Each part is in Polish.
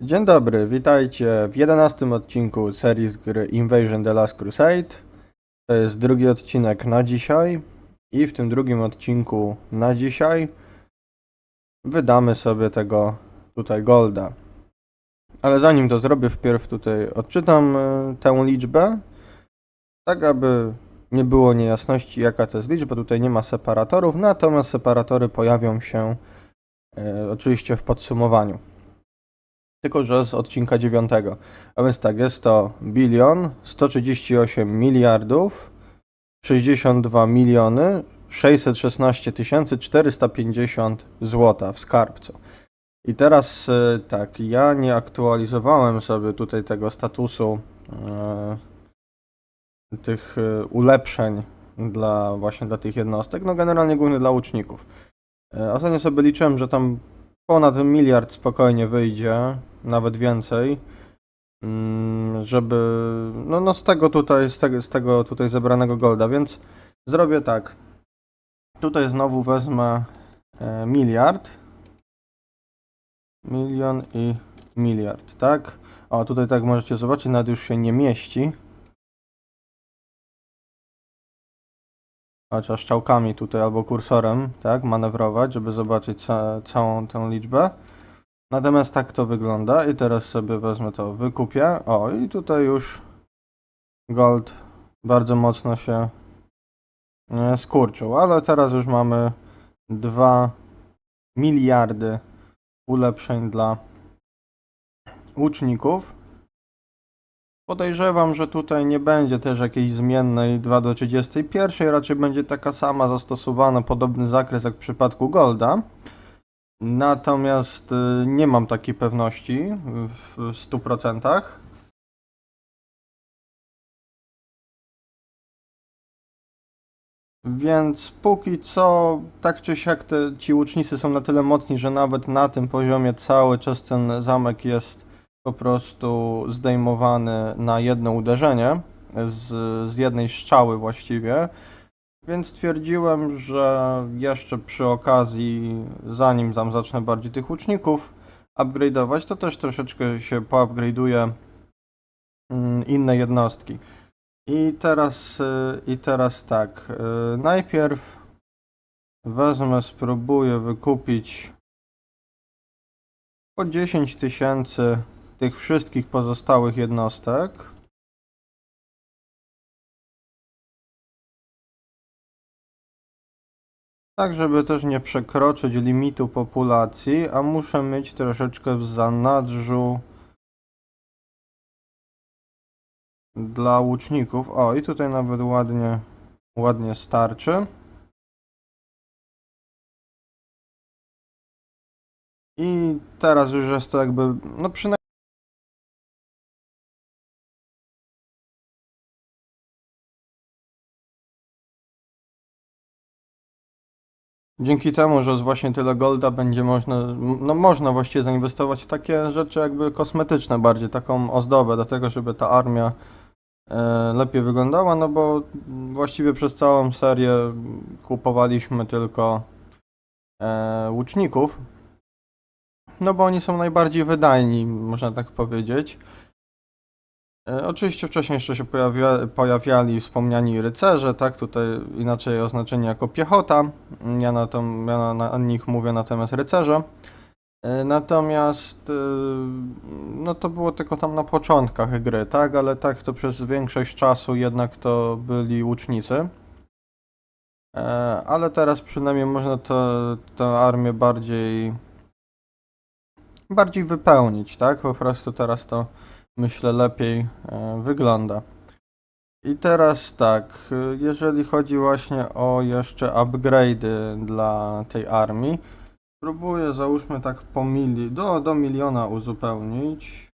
Dzień dobry, witajcie w 11 odcinku serii z gry Invasion The Last Crusade. To jest drugi odcinek na dzisiaj i w tym drugim odcinku na dzisiaj wydamy sobie tego tutaj golda. Ale zanim to zrobię, wpierw tutaj odczytam e, tę liczbę, tak aby nie było niejasności jaka to jest liczba. Tutaj nie ma separatorów, natomiast separatory pojawią się e, oczywiście w podsumowaniu tylko że z odcinka 9. A więc tak, jest to bilion 138 miliardów 62 miliony 616 tysięcy 450 złota w skarbcu. I teraz e, tak, ja nie aktualizowałem sobie tutaj tego statusu e, tych e, ulepszeń dla właśnie dla tych jednostek, no generalnie głównie dla łuczników. E, Ostatnio sobie liczyłem, że tam ponad miliard spokojnie wyjdzie, nawet więcej, mm, żeby, no, no z tego tutaj, z tego, z tego tutaj zebranego golda, więc zrobię tak. Tutaj znowu wezmę e, miliard, milion i miliard, tak? O, tutaj tak możecie zobaczyć, nawet już się nie mieści. Trzeba strzałkami tutaj albo kursorem, tak, manewrować, żeby zobaczyć ca całą tę liczbę. Natomiast tak to wygląda i teraz sobie wezmę to, wykupię. O, i tutaj już gold bardzo mocno się e, skurczył, ale teraz już mamy 2 miliardy ulepszeń dla łuczników. Podejrzewam, że tutaj nie będzie też jakiejś zmiennej 2 do 31, raczej będzie taka sama zastosowana, podobny zakres jak w przypadku Golda. Natomiast y, nie mam takiej pewności w 100%. Więc póki co, tak czy siak, te, ci łucznicy są na tyle mocni, że nawet na tym poziomie cały czas ten zamek jest po prostu zdejmowany na jedno uderzenie z, z jednej strzały właściwie. Więc stwierdziłem, że jeszcze przy okazji, zanim tam zacznę bardziej tych łuczników upgrade'ować, to też troszeczkę się poupgrade'uje mm, inne jednostki. I teraz, y, i teraz tak, y, najpierw wezmę, spróbuję wykupić po 10 tysięcy tych wszystkich pozostałych jednostek. Tak, żeby też nie przekroczyć limitu populacji, a muszę mieć troszeczkę w zanadrzu dla łuczników. O, i tutaj nawet ładnie, ładnie starczy. I teraz już jest to jakby, no przynajmniej Dzięki temu, że z właśnie tyle golda będzie można, no można właściwie zainwestować w takie rzeczy jakby kosmetyczne bardziej, taką ozdobę do tego, żeby ta armia e, lepiej wyglądała, no bo właściwie przez całą serię kupowaliśmy tylko e, łuczników, no bo oni są najbardziej wydajni, można tak powiedzieć. E, Oczywiście wcześniej jeszcze się pojawia, pojawiali wspomniani rycerze, tak? Tutaj inaczej oznaczeni jako piechota. Ja na, to, ja na, na nich mówię natomiast rycerze. E, Natomiast e, no to było tylko tam na początkach gry, tak? Ale tak to przez większość czasu jednak to byli łucznicy. Ale teraz przynajmniej można tę armię bardziej bardziej wypełnić, tak? Po prostu teraz to myślę lepiej e, wygląda. I teraz tak, e, jeżeli chodzi właśnie o jeszcze upgrade'y dla tej armii, spróbuję załóżmy tak po mili, do, do miliona uzupełnić.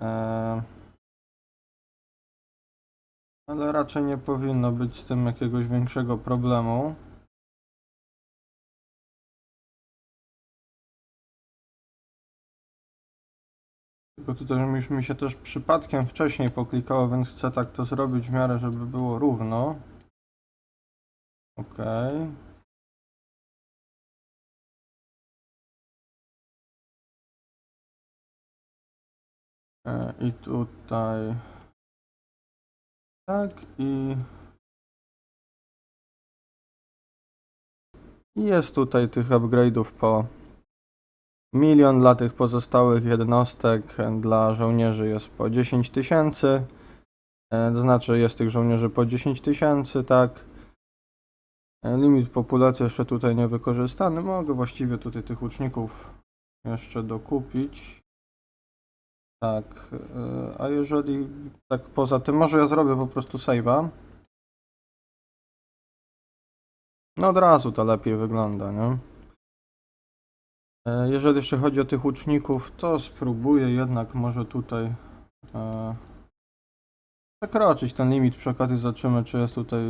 E, ale raczej nie powinno być z tym jakiegoś większego problemu. Tylko tutaj już mi się też przypadkiem wcześniej poklikało, więc chcę tak to zrobić w miarę, żeby było równo. Ok. E, I tutaj. Tak, i. I jest tutaj tych upgrade'ów po milion dla tych pozostałych jednostek. Dla żołnierzy jest po 10 tysięcy. E, To znaczy jest tych żołnierzy po 10 tysięcy, tak. E, Limit populacji jeszcze tutaj nie wykorzystany. Mogę właściwie tutaj tych łuczników jeszcze dokupić. Tak, e, a jeżeli tak poza tym, może ja zrobię po prostu save'a. No od razu to lepiej wygląda, nie? E, Jeżeli jeszcze chodzi o tych łuczników, to spróbuję jednak może tutaj e, przekroczyć ten limit. Przy okazji zobaczymy, czy jest tutaj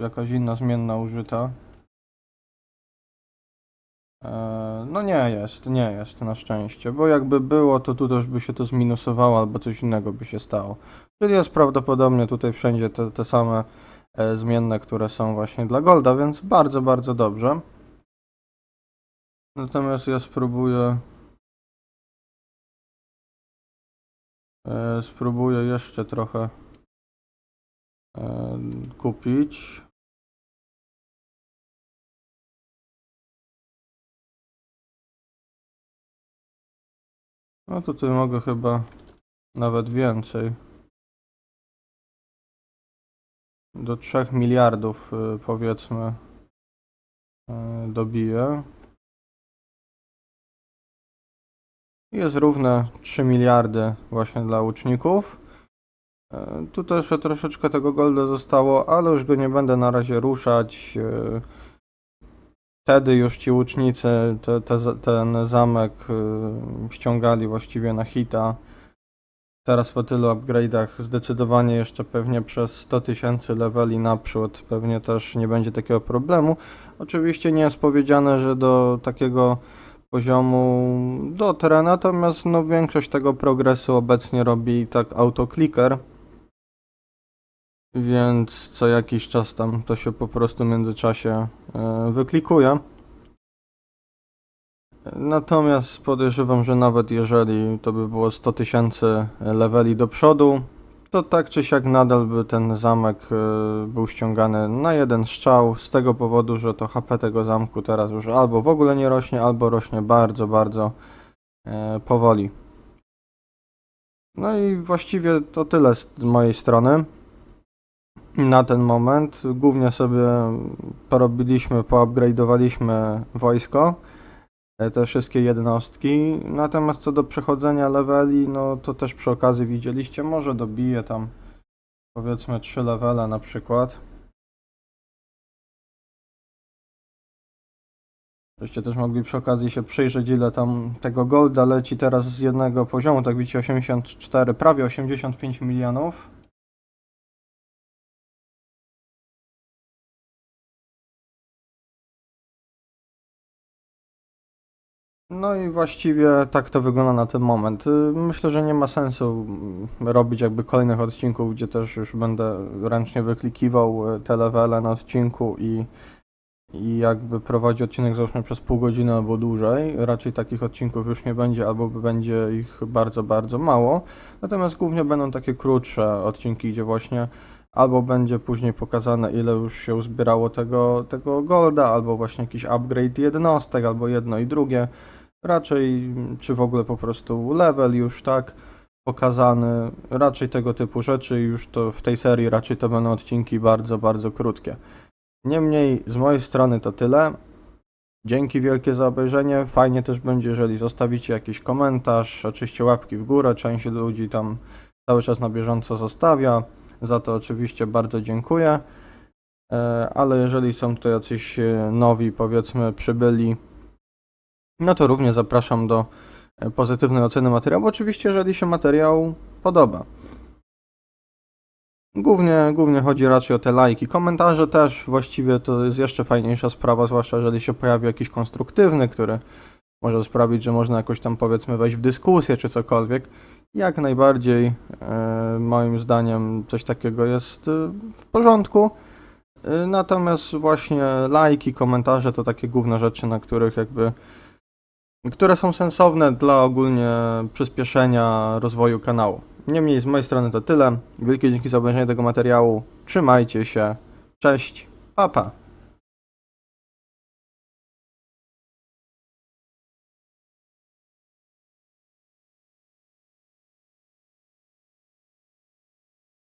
jakaś inna zmienna użyta. E, No nie jest, nie jest na szczęście, bo jakby było, to tu też by się to zminusowało albo coś innego by się stało. Czyli jest prawdopodobnie tutaj wszędzie te, te same zmienne, które są właśnie dla Golda, więc bardzo, bardzo dobrze. Natomiast ja spróbuję e, spróbuję jeszcze trochę e, kupić. No tutaj mogę chyba nawet więcej. Do 3 miliardów y, powiedzmy y, dobiję. Jest równe 3 miliardy właśnie dla łuczników. Y, Tu też troszeczkę tego golda zostało, ale już go nie będę na razie ruszać. Y, Wtedy już ci łucznicy te, te, ten zamek ściągali właściwie na hita. Teraz po tylu upgrade'ach zdecydowanie jeszcze pewnie przez 100 tysięcy leveli naprzód pewnie też nie będzie takiego problemu. Oczywiście nie jest powiedziane, że do takiego poziomu dotrę, natomiast no większość tego progresu obecnie robi tak autoclicker. Więc co jakiś czas tam to się po prostu w międzyczasie e, wyklikuje. Natomiast podejrzewam, że nawet jeżeli to by było 100 tysięcy leveli do przodu, to tak czy siak nadal by ten zamek e, był ściągany na jeden strzał, z tego powodu, że to HP tego zamku teraz już albo w ogóle nie rośnie, albo rośnie bardzo, bardzo e, powoli. No i właściwie to tyle z mojej strony na ten moment. Głównie sobie porobiliśmy, poupgrade'owaliśmy wojsko, te wszystkie jednostki. Natomiast co do przechodzenia leveli, no to też przy okazji widzieliście, może dobiję tam powiedzmy 3 levele na przykład. Żeście też mogli przy okazji się przyjrzeć, ile tam tego golda leci teraz z jednego poziomu, tak widzicie 84, prawie 85 milionów. No i właściwie tak to wygląda na ten moment. Y, Myślę, że nie ma sensu mm, robić jakby kolejnych odcinków, gdzie też już będę ręcznie wyklikiwał y, te levele na odcinku i, i jakby prowadził odcinek załóżmy przez pół godziny albo dłużej. Raczej takich odcinków już nie będzie, albo będzie ich bardzo, bardzo mało. Natomiast głównie będą takie krótsze odcinki, gdzie właśnie albo będzie później pokazane, ile już się uzbierało tego, tego golda, albo właśnie jakiś upgrade jednostek, albo jedno i drugie. Raczej, czy w ogóle po prostu level już tak pokazany, raczej tego typu rzeczy. Już to w tej serii raczej to będą odcinki bardzo, bardzo krótkie. Niemniej z mojej strony to tyle. Dzięki wielkie za obejrzenie. Fajnie też będzie, jeżeli zostawicie jakiś komentarz, oczywiście łapki w górę. Część ludzi tam cały czas na bieżąco zostawia. Za to oczywiście bardzo dziękuję. E, Ale jeżeli są tutaj jacyś e, nowi, powiedzmy, przybyli, no to również zapraszam do e, pozytywnej oceny materiału. Oczywiście, jeżeli się materiał podoba. Głównie, głównie chodzi raczej o te lajki. Komentarze też właściwie to jest jeszcze fajniejsza sprawa, zwłaszcza jeżeli się pojawi jakiś konstruktywny, który może sprawić, że można jakoś tam powiedzmy wejść w dyskusję czy cokolwiek. Jak najbardziej, e, moim zdaniem, coś takiego jest e, w porządku. Natomiast właśnie lajki, komentarze to takie główne rzeczy, na których jakby które są sensowne dla ogólnie przyspieszenia rozwoju kanału. Niemniej z mojej strony to tyle. Wielkie dzięki za obejrzenie tego materiału. Trzymajcie się. Cześć. Pa pa.